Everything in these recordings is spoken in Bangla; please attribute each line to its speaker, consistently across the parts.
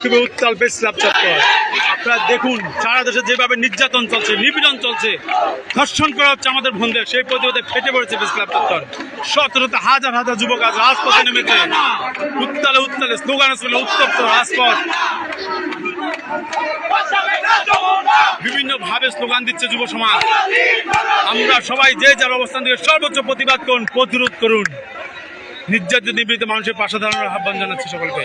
Speaker 1: খুবই উত্তাল প্রেস ক্লাব চত্বর। আপনারা দেখুন, সারা দেশে যেভাবে নির্যাতন চলছে, নিপীড়ন চলছে, ধর্ষণ করা হচ্ছে আমাদের বোনদের সেই প্রতিবাদে ফেটে পড়েছে প্রেস ক্লাব চত্বর। সতেরোতে হাজার হাজার যুবক আজ রাজপথে নেমেছে। উত্তালে উত্তালে স্লোগান ছিল উত্তপ্ত রাজপথ। বিভিন্ন ভাবে স্লোগান দিচ্ছে যুব সমাজ। আমরা সবাই যে যার অবস্থান থেকে সর্বোচ্চ প্রতিবাদ করুন, প্রতিরোধ করুন। নির্যাতিত, নিপীড়িত মানুষের পাশে দাঁড়ানোর আহ্বান জানাচ্ছি সকলকে।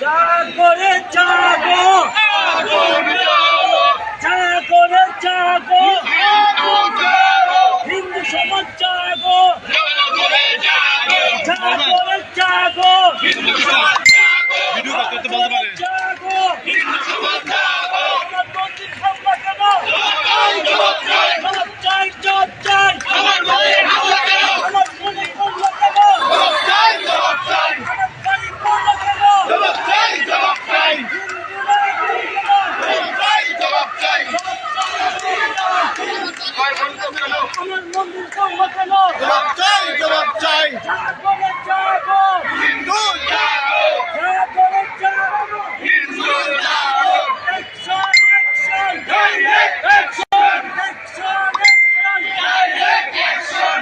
Speaker 2: জাগো রে জাগো জাগো রে জাগো হিন্দু সমাজ জাগো জাগো রে জাগো
Speaker 1: ভিডিও করতে বলতে পারে
Speaker 2: জাগো আমার মন্দির ভাঙবা কেন? জবাব চাই, জবাব চাই। আমার মন্দির ভাঙবা কেন? আমার বাড়ি ভাঙবা কেন? আমার মন্দির ভাঙবা কেন? জাগো রে জাগো জাগো রে জাগো Action, action! Direct action! Action, action! Direct action!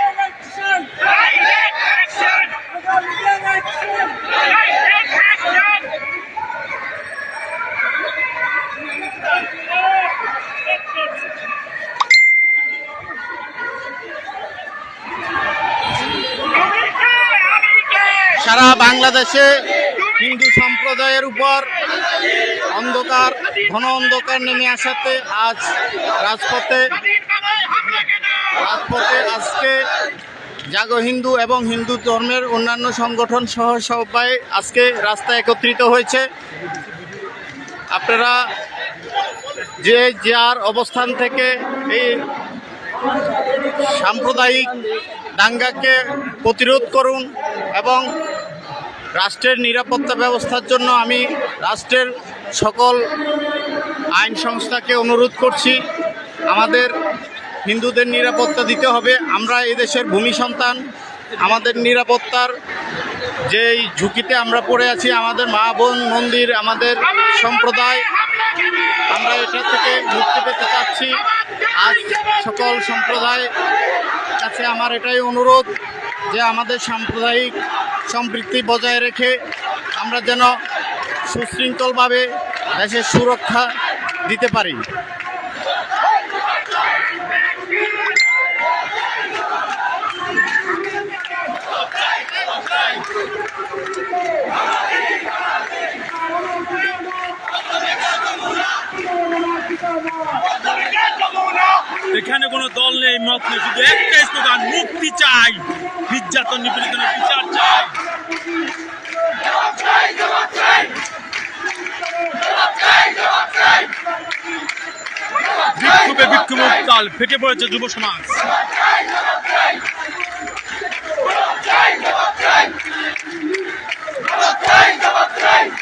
Speaker 2: Election! Direct action! Direct action! Direct action!
Speaker 3: সারা বাংলাদেশে হিন্দু সম্প্রদায়ের উপর অন্ধকার, ঘন অন্ধকার নেমে আসাতে আজ রাজপথে রাজপথে আজকে জাগো হিন্দু এবং হিন্দু ধর্মের অন্যান্য সংগঠন সহ সবাই আজকে রাস্তায় একত্রিত হয়েছে। আপনারা যে যার অবস্থান থেকে এই সাম্প্রদায়িক দাঙ্গাকে প্রতিরোধ করুন এবং রাষ্ট্রের নিরাপত্তা ব্যবস্থার জন্য আমি রাষ্ট্রের সকল আইন সংস্থাকে অনুরোধ করছি। আমাদের হিন্দুদের নিরাপত্তা দিতে হবে। আমরা দেশের ভূমি সন্তান। আমাদের নিরাপত্তার যেই ঝুঁকিতে আমরা পড়ে আছি, আমাদের মা বোন মন্দির, আমাদের সম্প্রদায়, আমরা এটা থেকে মুক্তি পেতে চাচ্ছি। আজ সকল সম্প্রদায় কাছে আমার এটাই অনুরোধ। যে আমাদের সাম্প্রদায়িক সম্পৃক্তি বজায় রেখে আমরা যেন সুশৃঙ্খলভাবে দেশের সুরক্ষা দিতে পারি।
Speaker 1: এখানে কোনো দল নেই, মত নেই, শুধু একটাই শান্তি চাই নির্যাতন নিপীড়িতনের বিচার চাই বিক্ষোভে বিক্ষোভে উত্তাল ফেটে পড়েছে যুব সমাজ
Speaker 4: Right!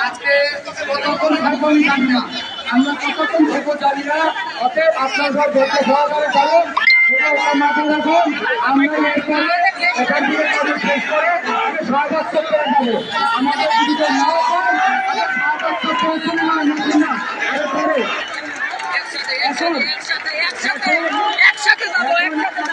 Speaker 4: আজকে আমরা কতক্ষণ জানি না অতএব আপনার সব ধৈর্য সহকারে চলুন মাথায় আমরা আমাদের আমরা এখন
Speaker 2: একসাথে যাব একসাথে যাব
Speaker 4: এখন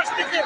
Speaker 4: আসতেছে